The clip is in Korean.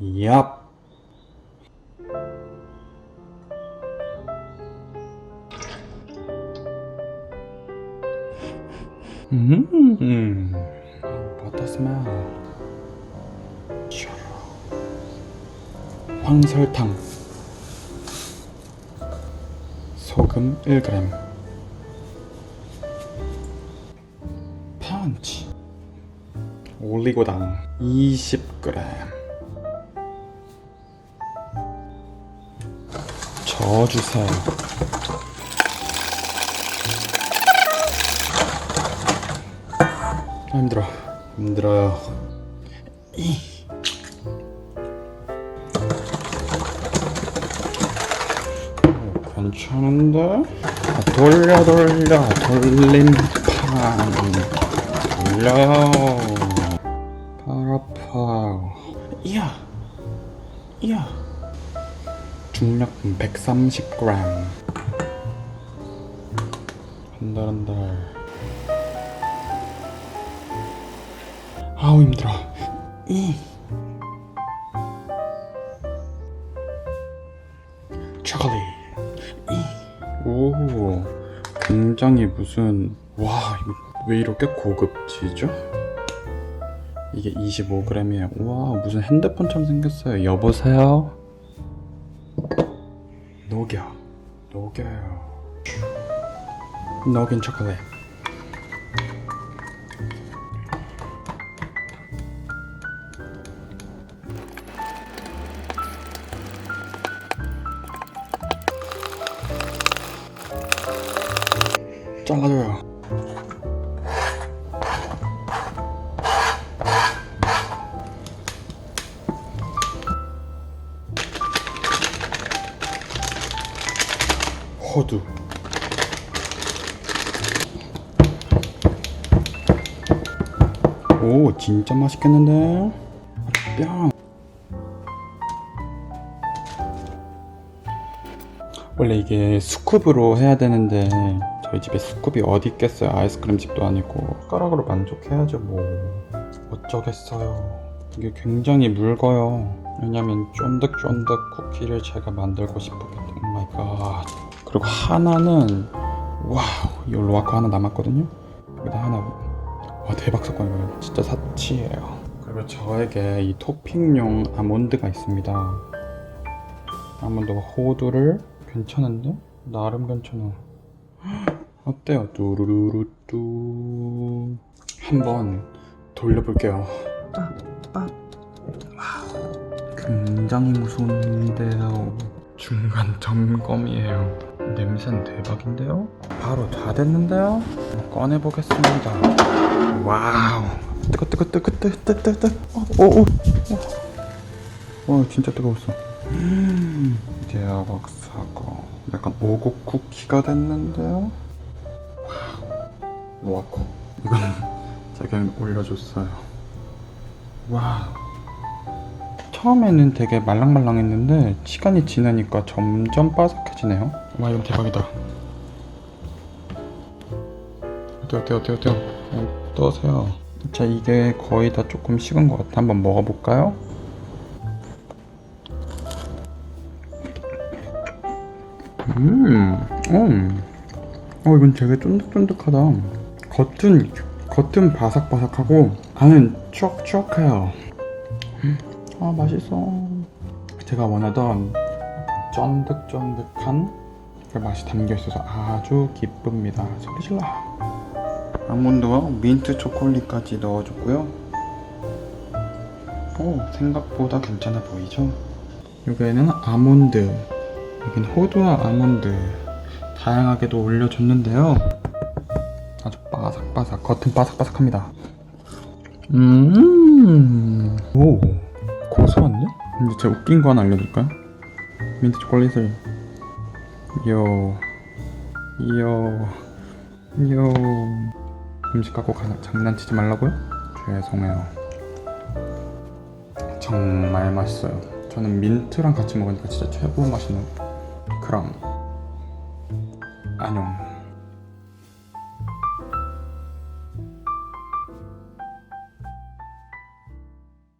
얍. 음, 버터 스멜. 샤. 황설탕. 소금 1g. 펀치. 올리고당 20g. 저어주세요. 아, 힘들어. 힘들어요. 괜찮은데? 아, 돌려 돌려 돌림 판 돌려요. 130g. 한달 한 달. 아우 힘들어. 이. 초콜릿. 이. 오. 굉장히 무슨 와 왜 이렇게 고급지죠? 이게 25g이에요. 와 무슨 핸드폰처럼 생겼어요. 여보세요. 녹여. 녹여요. 녹인 초콜릿. 잘라줘요. 호두. 오, 진짜 맛있겠는데? 뿅. 원래 이게 스쿱으로 해야 되는데 저희 집에 스쿱이 어디 있겠어요? 아이스크림 집도 아니고. 숟가락으로 만족해야죠 뭐. 어쩌겠어요. 이게 굉장히 묽어요. 왜냐면 쫀득쫀득 쿠키를 제가 만들고 싶었기 때문에. 오마이 갓 그리고 하나는 와우 이 로아코 하나 남았거든요 여기다 하나 와 대박 사건 이거 진짜 사치예요 그리고 저에게 이 토핑용 아몬드가 있습니다 아몬드가 호두를 괜찮은데? 나름 괜찮아. 어때요? 뚜루루루뚜 한번 돌려볼게요. 빡빡. 와우. 굉장히 무서운데요. 중간 점검이에요. 냄새는 대박인데요? 바로 다 됐는데요? 꺼내보겠습니다. 와우. 뜨거 뜨거 뜨거 뜨거 뜨거 뜨거 뜨거. 어, 진짜 뜨거웠어. 음, 대박 사과. 약간 오곡 쿠키가 됐는데요. 와우. 로아코. 이건 제가 올려줬어요. 와우. 처음에는 되게 말랑말랑했는데 시간이 지나니까 점점 바삭해지네요. 와 이건 대박이다. 어때요 어때요 어때요 어때요 어떠세요? 자 이게 거의 다 조금 식은 것 같아. 한번 먹어볼까요? 음, 음. 어, 이건 되게 쫀득쫀득하다. 겉은, 겉은 바삭바삭하고, 안은 촉촉해요. 음, 아, 맛있어. 제가 원하던 쫀득쫀득한 그 맛이 담겨 있어서 아주 기쁩니다. 소리 질러. 아몬드와 민트 초콜릿까지 넣어줬고요. 오, 생각보다 괜찮아 보이죠? 여기에는 아몬드, 여긴 호두와 아몬드 다양하게도 올려줬는데요. 아주 바삭바삭, 겉은 바삭바삭합니다. 음, 오, 고소한데? 근데 제가 웃긴 거 하나 알려드릴까요? 민트 초콜릿을 요, 요, 요 음식 갖고 가, 장난치지 말라고요? 죄송해요. 정말 맛있어요. 저는 민트랑 같이 먹으니까 진짜 최고 맛있는 그럼 안녕